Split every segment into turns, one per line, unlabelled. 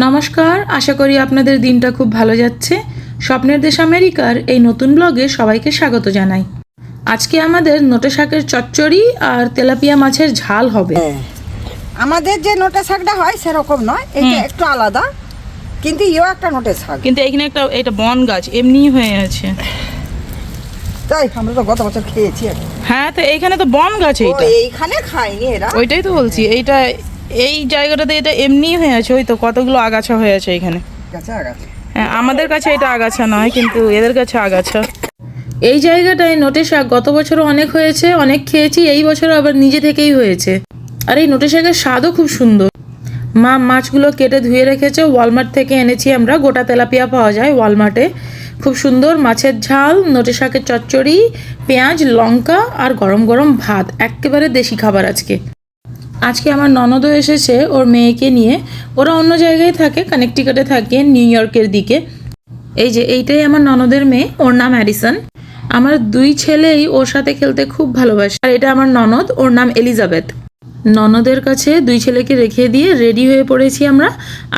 নমস্কার আশা করি আপনাদের দিনটা খুব ভালো যাচ্ছে। স্বপ্নের দেশ আমেরিকার এই নতুন ব্লগে সবাইকে স্বাগত জানাই। আজকে আমাদের নোটে শাকের চচ্চড়ি আর তেলাপিয়া মাছের ঝাল হবে।
আমাদের যে নোটে শাকটা হয় সেরকম নয় এটা একটু আলাদা কিন্তু ইও একটা নোটে শাক।
কিন্তু এখানে একটা এটা বন গাছ এমনিই হয়ে আছে।
তাই আমরা তো গত বছর খেয়েছি
হ্যাঁ তো এইখানে তো বন গাছ এইটা।
এইখানে খাইনি এরা।
ওইটাই তো বলছি এইটা এই জায়গাটাতে এটা এমনিই হয়ে আছে ওই তো কতগুলো আগাছা হয়ে আছে এখানে। হ্যাঁ আমাদের কাছে এটা আগাছা নয় কিন্তু এদের কাছে আগাছা। এই জায়গাটায় নোটে শাক গত বছরও অনেক হয়েছে অনেক খেয়েছি এই বছর আবার নিজে থেকেই হয়েছে। আর এই নোটে শাকের স্বাদও খুব সুন্দর। মা মাছগুলো কেটে ধুয়ে রেখেছে ওয়ালমার্ট থেকে এনেছি আমরা গোটা তেলাপিয়া পাওয়া যায় ওয়ালমার্টে। খুব সুন্দর মাছের ঝাল নোটে শাকের চচ্চড়ি পেঁয়াজ লঙ্কা আর গরম গরম ভাত একেবারে দেশি খাবার আজকে। আজকে আমার ননদও এসেছে ওর মেয়েকে নিয়ে। ওরা অন্য জায়গায় থাকে কানেকটিকাটে থাকে নিউ ইয়র্কের দিকে। এই যে, এইটাই আমার ননদের মেয়ে, ওর নাম অ্যাডিসন আমার দুই ছেলেই ওর সাথে খেলতে খুব ভালোবাসে। আর এটা আমার ননদ, ওর নাম এলিজাবেথ ননদের কাছে দুই ছেলেকে রেখে দিয়ে রেডি হয়ে পড়েছি আমরা।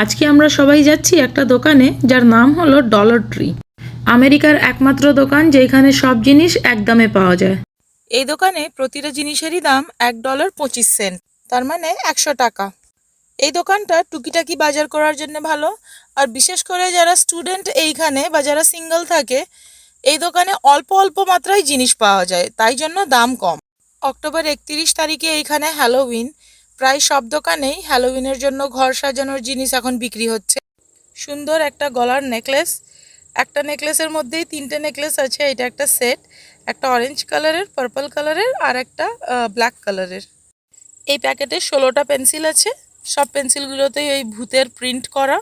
আজকে আমরা সবাই যাচ্ছি একটা দোকানে, যার নাম হলো ডলার ট্রি আমেরিকার একমাত্র দোকান যেখানে সব জিনিস এক দামে পাওয়া যায়। এই দোকানে প্রতিটা জিনিসেরই দাম এক ডলার পঁচিশ সেন্ট। তার মানে একশো টাকা। এই দোকানটা টুকিটাকি বাজার করার জন্য ভালো। আর বিশেষ করে যারা স্টুডেন্ট এইখানে বা যারা সিঙ্গেল থাকে, এই দোকানে অল্প অল্প মাত্রায় জিনিস পাওয়া যায়, তাই জন্য দাম কম। অক্টোবর একত্রিশ তারিখে এইখানে হ্যালোউইন। প্রায় সব দোকানেই হ্যালোউইনের জন্য ঘর সাজানোর জিনিস এখন বিক্রি হচ্ছে। সুন্দর একটা গলার নেকলেস। একটা নেকলেসের মধ্যেই তিনটে নেকলেস আছে, এটা একটা সেট, একটা অরেঞ্জ কালারের, পার্পল কালারের আর একটা ব্ল্যাক কালারের। এই প্যাকেটে ষোলোটা পেন্সিল আছে। সব পেন্সিলগুলোতেই ওই ভূতের প্রিন্ট করা।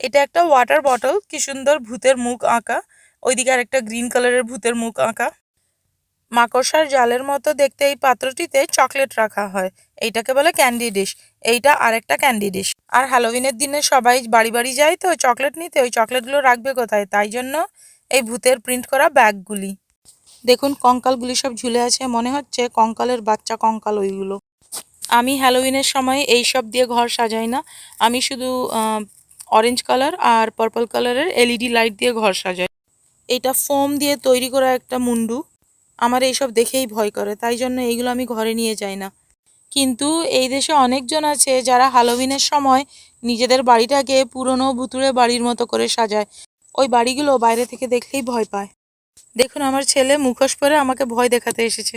এটা একটা ওয়াটার বটল কি সুন্দর ভূতের মুখ আঁকা। ওইদিকে আর একটা গ্রিন কালারের ভূতের মুখ আঁকা। মাকড়সার জালের মতো দেখতে এই পাত্রটিতে চকলেট রাখা হয়। এইটাকে বলে ক্যান্ডি ডিশ এইটা আরেকটা ক্যান্ডি ডিশ আর হ্যালোউইনের দিনে সবাই বাড়ি বাড়ি যায় তো চকলেট নিতে। ওই চকলেটগুলো রাখবে কোথায়? তাই জন্য এই ভূতের প্রিন্ট করা ব্যাগগুলি। দেখুন, কঙ্কালগুলি সব ঝুলে আছে। মনে হচ্ছে কঙ্কালের বাচ্চা কঙ্কাল ওইগুলো। আমি হ্যালোউইনের সময় এই সব দিয়ে ঘর সাজাই না। আমি শুধু অরেঞ্জ কালার আর পার্পল কালারের এলইডি লাইট দিয়ে ঘর সাজাই। এটা ফোম দিয়ে তৈরি করা একটা মুন্ডু। আমার এইসব দেখেই ভয় করে, তাই জন্য এইগুলো আমি ঘরে নিয়ে যাই না। কিন্তু এই দেশে অনেকজন আছে যারা হ্যালোউইনের সময় নিজেদের বাড়িটাকে পুরনো ভুতুড়ে বাড়ির মতো করে সাজায়। ওই বাড়িগুলো বাইরে থেকে দেখলেই ভয় পায়। দেখুন, আমার ছেলে মুখোশ পরে আমাকে ভয় দেখাতে এসেছে।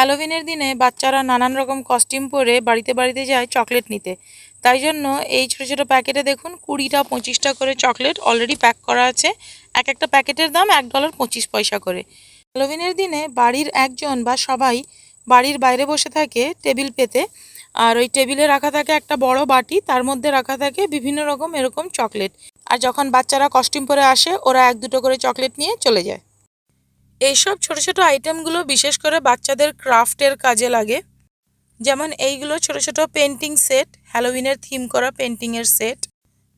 হ্যালোউইনের দিনে বাচ্চারা নানান রকম কস্টিউম পরে বাড়িতে বাড়িতে যায় চকলেট নিতে। তাই জন্য এই ছোটো ছোটো প্যাকেটে দেখুন কুড়িটা, পঁচিশটা করে চকলেট অলরেডি প্যাক করা আছে। এক একটা প্যাকেটের দাম এক ডলার পঁচিশ পয়সা করে। হ্যালোভিনের দিনে বাড়ির একজন বা সবাই বাড়ির বাইরে বসে থাকে টেবিল পেতে। আর ওই টেবিলে রাখা থাকে একটা বড় বাটি, তার মধ্যে রাখা থাকে বিভিন্ন রকম এরকম চকলেট আর যখন বাচ্চারা কস্টিউম পরে আসে, ওরা এক দুটো করে চকলেট নিয়ে চলে যায়। এইসব ছোট ছোট আইটেমগুলো বিশেষ করে বাচ্চাদের ক্রাফটের কাজে লাগে। যেমন এইগুলো ছোট ছোট পেন্টিং সেট হ্যালোউইনের থিম করা পেন্টিংয়ের সেট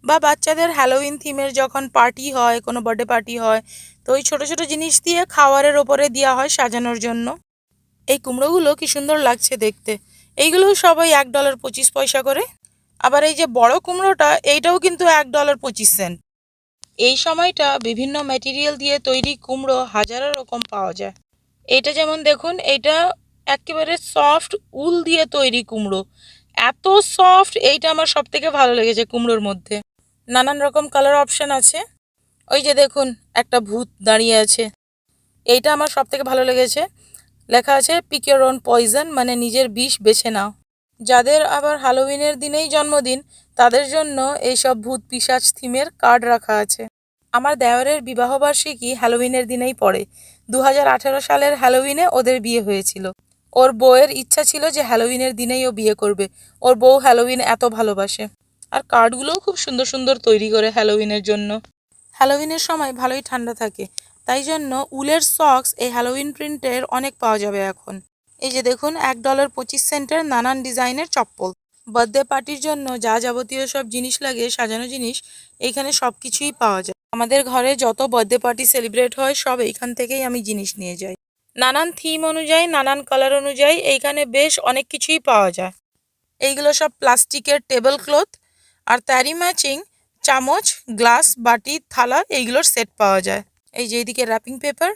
বা বাচ্চাদের হ্যালোউইন থিমের যখন পার্টি হয়, কোনো বার্থডে পার্টি হয়, তো ওই ছোট ছোট জিনিস দিয়ে খাওয়ারের ওপরে দেওয়া হয় সাজানোর জন্য। এই কুমড়োগুলো কি সুন্দর লাগছে দেখতে। এইগুলো সবাই এক ডলার পঁচিশ পয়সা করে। আবার এই যে বড় কুমড়োটা, এইটাও কিন্তু এক ডলার পঁচিশ সেন্ট এই সময়টা বিভিন্ন ম্যাটেরিয়াল দিয়ে তৈরি কুমড়ো হাজারো রকম পাওয়া যায়। এটা যেমন দেখুন, এটা একেবারে সফট উল দিয়ে তৈরি কুমড়ো। এত সফট এইটা আমার সব থেকে ভালো লেগেছে কুমড়োর মধ্যে। নানান রকম কালার অপশান আছে। ওই যে দেখুন, একটা ভূত দাঁড়িয়ে আছে। এইটা আমার সব থেকে ভালো লেগেছে। লেখা আছে পিক ইউর ওন পয়জন মানে নিজের বিষ বেছে নাও। যাদের আবার হ্যালোউইনের দিনেই জন্মদিন, তাদের জন্য এইসব ভূত পিসাচ থিমের কার্ড রাখা আছে। আমার দেওরের বিবাহবার্ষিকী হ্যালোউইনের দিনেই পড়ে। দু হাজার আঠেরো সালের হ্যালোউইনে ওদের বিয়ে হয়েছিল। ওর বউয়ের ইচ্ছা ছিল যে হ্যালোউইনের দিনেই ও বিয়ে করবে। ওর বউ হ্যালোউইন এত ভালোবাসে। আর কার্ডগুলোও খুব সুন্দর সুন্দর তৈরি করে হ্যালোউইনের জন্য। হ্যালোউইনের সময় ভালোই ঠান্ডা থাকে। তাই জন্য উলের সক্স এই হ্যালোউইন প্রিন্টের অনেক পাওয়া যাবে এখন। এই যে দেখুন, এক ডলার পঁচিশ সেন্টের নানান ডিজাইনের চপ্পল। বার্থডে পার্টির জন্য যা যাবতীয় সব জিনিস লাগে, সাজানো জিনিস, এইখানে সব কিছুই পাওয়া যায়। আমাদের ঘরে যত বার্থডে পার্টি সেলিব্রেট হয়, সব এইখান থেকেই আমি জিনিস নিয়ে যাই। নানান থিম অনুযায়ী, নানান কালার অনুযায়ী এইখানে বেশ অনেক কিছুই পাওয়া যায়। এইগুলো সব প্লাস্টিকের টেবিল ক্লথ আর তারই ম্যাচিং চামচ গ্লাস বাটি, থালা এইগুলোর সেট পাওয়া যায়। এই যে এইদিকে র্যাপিং পেপার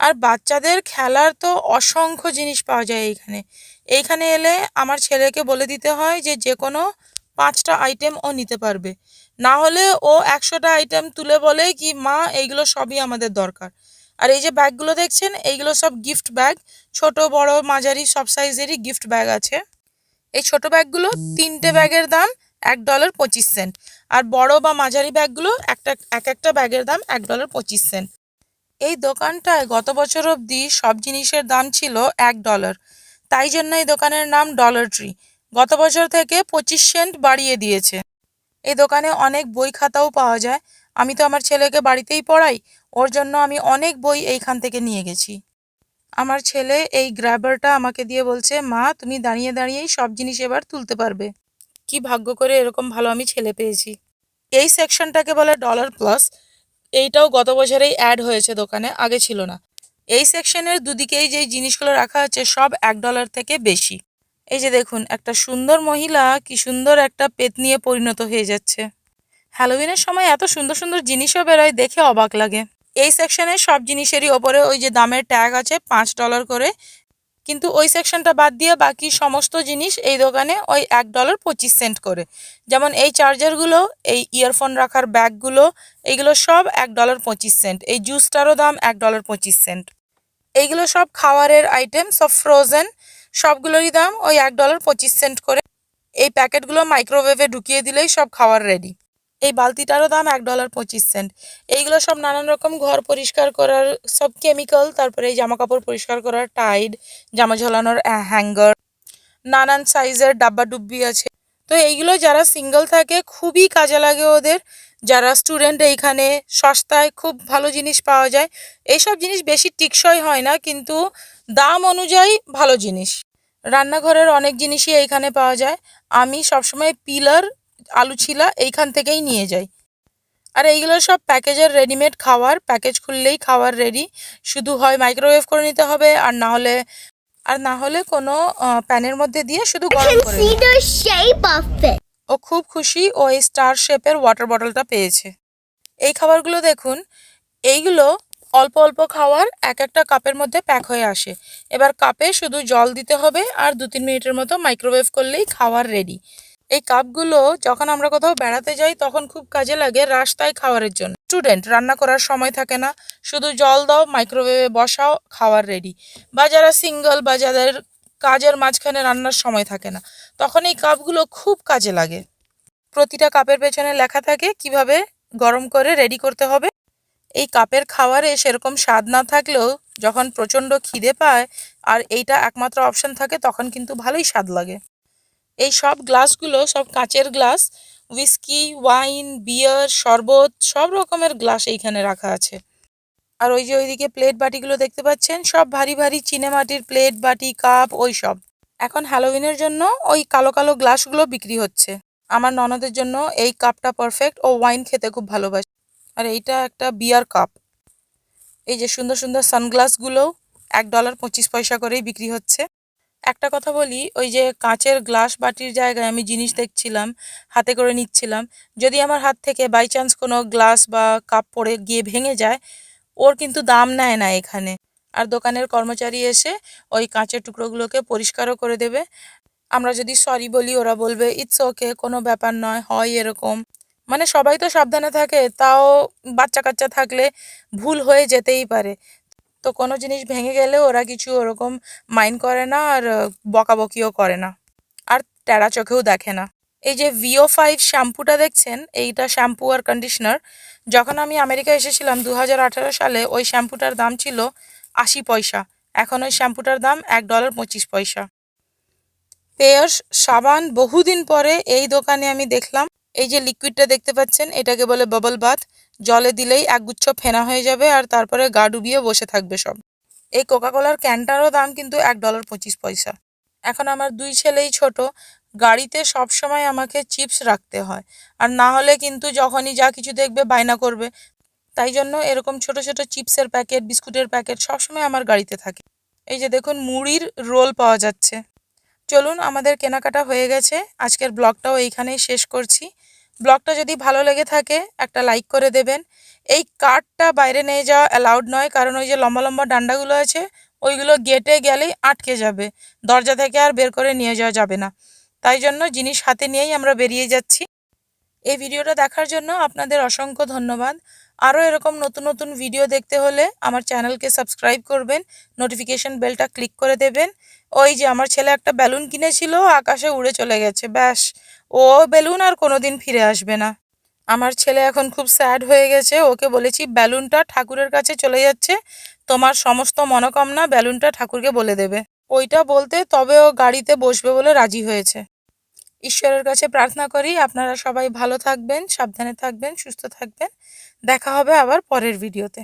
আর বাচ্চাদের খেলার তো অসংখ্য জিনিস পাওয়া যায় এইখানে। এইখানে এলে আমার ছেলেকে বলে দিতে হয় যে যে কোনো পাঁচটা আইটেম ও নিতে পারবে। না হলে ও একশোটা আইটেম তুলে বলে কি, মা, এইগুলো সবই আমাদের দরকার। আর এই যে ব্যাগগুলো দেখছেন, এইগুলো সব গিফট ব্যাগ ছোট, বড়, মাঝারি, সব সাইজেরই গিফট ব্যাগ আছে। এই ছোট ব্যাগগুলো তিনটে ব্যাগের দাম এক ডলার পঁচিশ সেন্ট আর বড় বা মাঝারি ব্যাগগুলো একটা, এক একটা ব্যাগের দাম এক ডলার পঁচিশ সেন্ট এই দোকানটায় গত বছর অবধি সব জিনিসের দাম ছিল এক ডলার তাই জন্য এই দোকানের নাম ডলার ট্রি গত বছর থেকে পঁচিশ সেন্ট বাড়িয়ে দিয়েছে। এই দোকানে অনেক বই খাতাও পাওয়া যায়। আমি তো আমার ছেলেকে বাড়িতেই পড়াই। ওর জন্য আমি অনেক বই এইখান থেকে নিয়ে গেছি। আমার ছেলে এই গ্র্যাবারটা আমাকে দিয়ে বলছে, মা, তুমি দাঁড়িয়ে দাঁড়িয়েই সব জিনিস এবার তুলতে পারবে। কি ভাগ্য করে এরকম ভালো আমি ছেলে পেয়েছি। এই সেকশনটাকে বলে ডলার প্লাস। এইটাও গত বছরেই অ্যাড হয়েছে দোকানে, আগে ছিল না। এই সেকশনের দুদিকেই যেই জিনিসগুলো রাখা আছে সব এক ডলার থেকে বেশি। এই যে দেখুন, একটা সুন্দর মহিলা কি সুন্দর একটা পেত নিয়ে পরিণত হয়ে যাচ্ছে। হ্যালোউইনের সময় এত সুন্দর সুন্দর জিনিসও বেরোয়, দেখে অবাক লাগে। এই সেকশনে সব জিনিসেরই ওপরে ওই যে দামের ট্যাগ আছে, পাঁচ ডলার করে। কিন্তু ওই সেকশনটা বাদ দিয়ে বাকি সমস্ত জিনিস এই দোকানে ওই এক ডলার পঁচিশ সেন্ট করে। যেমন এই চার্জারগুলো এই ইয়ারফোন রাখার ব্যাগগুলো এইগুলো সব এক ডলার পঁচিশ সেন্ট এই জুসটারও দাম এক ডলার পঁচিশ সেন্ট এইগুলো সব খাবারের আইটেম সব ফ্রোজেন সবগুলোরই দাম ওই এক ডলার পঁচিশ সেন্ট করে। এই প্যাকেটগুলো মাইক্রোওয়েভে ঢুকিয়ে দিলেই সব খাওয়ার রেডি এই বালতিটারও দাম এক ডলার পঁচিশ সেন্ট এইগুলো সব নানান রকম ঘর পরিষ্কার করার, সব কেমিক্যাল তারপরে এই জামা কাপড় পরিষ্কার করার টাইড জামা ঝোলানোর হ্যাঙ্গার নানান সাইজের ডাব্বা ডুব্বি আছে। তো এইগুলো যারা সিঙ্গেল থাকে, খুবই কাজে লাগে ওদের। যারা স্টুডেন্ট এইখানে সস্তায় খুব ভালো জিনিস পাওয়া যায় এইসব জিনিস বেশি টিকসই হয় না কিন্তু দাম অনুযায়ী ভালো জিনিস। রান্নাঘরের অনেক জিনিসই এইখানে পাওয়া যায়। আমি সবসময় পিলার আলু ছিলা এইখান থেকেই নিয়ে যাই। আর এইগুলো সব প্যাকেজের রেডিমেড খাওয়ার প্যাকেজ খুললেই খাওয়ার রেডি শুধু হয় মাইক্রোওয়েভ করে নিতে হবে আর না হলে আর না হলে কোনো প্যানের মধ্যে দিয়ে শুধু গরম করে ও খুব খুশি ও এই স্টার শেপের ওয়াটার বটলটা পেয়েছে। এই খাবারগুলো দেখুন, এইগুলো অল্প অল্প খাওয়ার এক একটা কাপের মধ্যে প্যাক হয়ে আসে। এবার কাপে শুধু জল দিতে হবে আর দু তিন মিনিটের মতো মাইক্রোওয়েভ করলেই খাওয়ার রেডি এই কাপগুলো যখন আমরা কোথাও বেড়াতে যাই, তখন খুব কাজে লাগে রাস্তায় খাওয়ারের জন্য। স্টুডেন্ট রান্না করার সময় থাকে না। শুধু জল দাও মাইক্রোওয়েভে বসাও, খাওয়ার রেডি বা যারা সিঙ্গল বা যাদের কাজের মাঝখানে রান্নার সময় থাকে না। তখন এই কাপগুলো খুব কাজে লাগে। প্রতিটা কাপের পেছনে লেখা থাকে কীভাবে গরম করে রেডি করতে হবে। এই কাপের খাবারে সেরকম স্বাদ না থাকলেও যখন প্রচণ্ড খিদে পায় আর এইটা একমাত্র অপশন থাকে, তখন কিন্তু ভালোই স্বাদ লাগে। এই সব গ্লাসগুলো সব কাচের গ্লাস উইস্কি ওয়াইন বিয়ার শরবত, সব রকমের গ্লাস এইখানে রাখা আছে। আর ওই যে ওইদিকে প্লেট বাটিগুলো দেখতে পাচ্ছেন, সব ভারী ভারী চিনেমাটির প্লেট বাটি কাপ ওই সব। এখন হ্যালোউইনের জন্য ওই কালো কালো গ্লাসগুলো বিক্রি হচ্ছে। আমার ননদের জন্য এই কাপটা পারফেক্ট ও ওয়াইন খেতে খুব ভালোবাসে। আর এইটা একটা বিয়ার কাপ এই যে সুন্দর সুন্দর সানগ্লাসগুলো এক ডলার পঁচিশ পয়সা করেই বিক্রি হচ্ছে। একটা কথা বলি, ওই যে কাঁচের গ্লাস বাটির জায়গায় আমি জিনিস দেখছিলাম, হাতে করে নিচ্ছিলাম। যদি আমার হাত থেকে বাই চান্স কোনো গ্লাস বা কাপ পড়ে গিয়ে ভেঙে যায় ওর কিন্তু দাম নেয় না এখানে। আর দোকানের কর্মচারী এসে ওই কাঁচের টুকরোগুলোকে পরিষ্কারও করে দেবে। আমরা যদি সরি বলি, ওরা বলবে ইটস ওকে কোনো ব্যাপার নয়, হয় এরকম। মানে সবাই তো সাবধানে থাকে, তাও বাচ্চা কাচ্চা থাকলে ভুল হয়ে যেতেই পারে। তো কোনো জিনিস ভেঙে গেলে ওরা কিছু ওরকম মাইন্ড করে না আর বকাবকিও করে না। আর টেরা চোখেও দেখে না। এই যে ভিও ফাইভ শ্যাম্পুটা দেখছেন, এইটা শ্যাম্পু আর কন্ডিশনার যখন আমি আমেরিকা এসেছিলাম দু হাজার আঠেরো সালে, ওই শ্যাম্পুটার দাম ছিল আশি পয়সা। এখন ওই শ্যাম্পুটার দাম এক ডলার পঁচিশ পয়সা। পেয়ার্স সাবান বহুদিন পরে এই দোকানে আমি দেখলাম, এই যে লিকুইডটা দেখতে পাচ্ছেন, এটাকে বলে বাবল বাথ জলে দিলেই একগুচ্ছ ফেনা হয়ে যাবে আর তারপরে গা ডুবিয়ে বসে থাকবে সব। এই কোকাকোলার ক্যানটারও দাম কিন্তু এক ডলার পঁচিশ পয়সা। এখন আমার দুই ছেলেই ছোট গাড়িতে সব সময় আমাকে চিপস রাখতে হয়। আর না হলে কিন্তু যখনই যা কিছু দেখবে বায়না করবে। তাই জন্য এরকম ছোট ছোট চিপসের প্যাকেট, বিস্কুটের প্যাকেট সবসময় আমার গাড়িতে থাকে। এই যে দেখুন, মুড়ির রোল পাওয়া যাচ্ছে। চলুন, আমাদের কেনাকাটা হয়ে গেছে। আজকের ব্লগটাও এইখানেই শেষ করছি। ব্লগটা যদি ভালো লেগে থাকে, একটা লাইক করে দেবেন। এই কাঠটা বাইরে নিয়ে যাওয়া অ্যালাউড নয়, কারণ ওই যে লম্বা লম্বা ডান্ডাগুলো আছে, ওইগুলো গেটে গেলেই আটকে যাবে। দরজা থেকে আর বের করে নিয়ে যাওয়া যাবে না। তাই জন্য জিনিস হাতে নিয়েই আমরা বেরিয়ে যাচ্ছি। এই ভিডিওটা দেখার জন্য আপনাদের অসংখ্য ধন্যবাদ। আরও এরকম নতুন নতুন ভিডিও দেখতে হলে আমার চ্যানেলকে সাবস্ক্রাইব করবেন, নোটিফিকেশন বেলটা ক্লিক করে দেবেন। ওই যে আমার ছেলে একটা বেলুন কিনেছিল, আকাশে উড়ে চলে গেছে, ব্যাস। ও বেলুন আর কোনোদিন ফিরে আসবে না। আমার ছেলে এখন খুব স্যাড হয়ে গেছে, ওকে বলেছি, বেলুনটা ঠাকুরের কাছে চলে যাচ্ছে, তোমার সমস্ত মনোকামনা বেলুনটা ঠাকুরকে বলে দেবে। ওইটা বলতে তবে ও গাড়িতে বসবে বলে রাজি হয়েছে। ঈশ্বরের কাছে প্রার্থনা করি আপনারা সবাই ভালো থাকবেন, সাবধানে থাকবেন, সুস্থ থাকবেন। দেখা হবে আবার পরের ভিডিওতে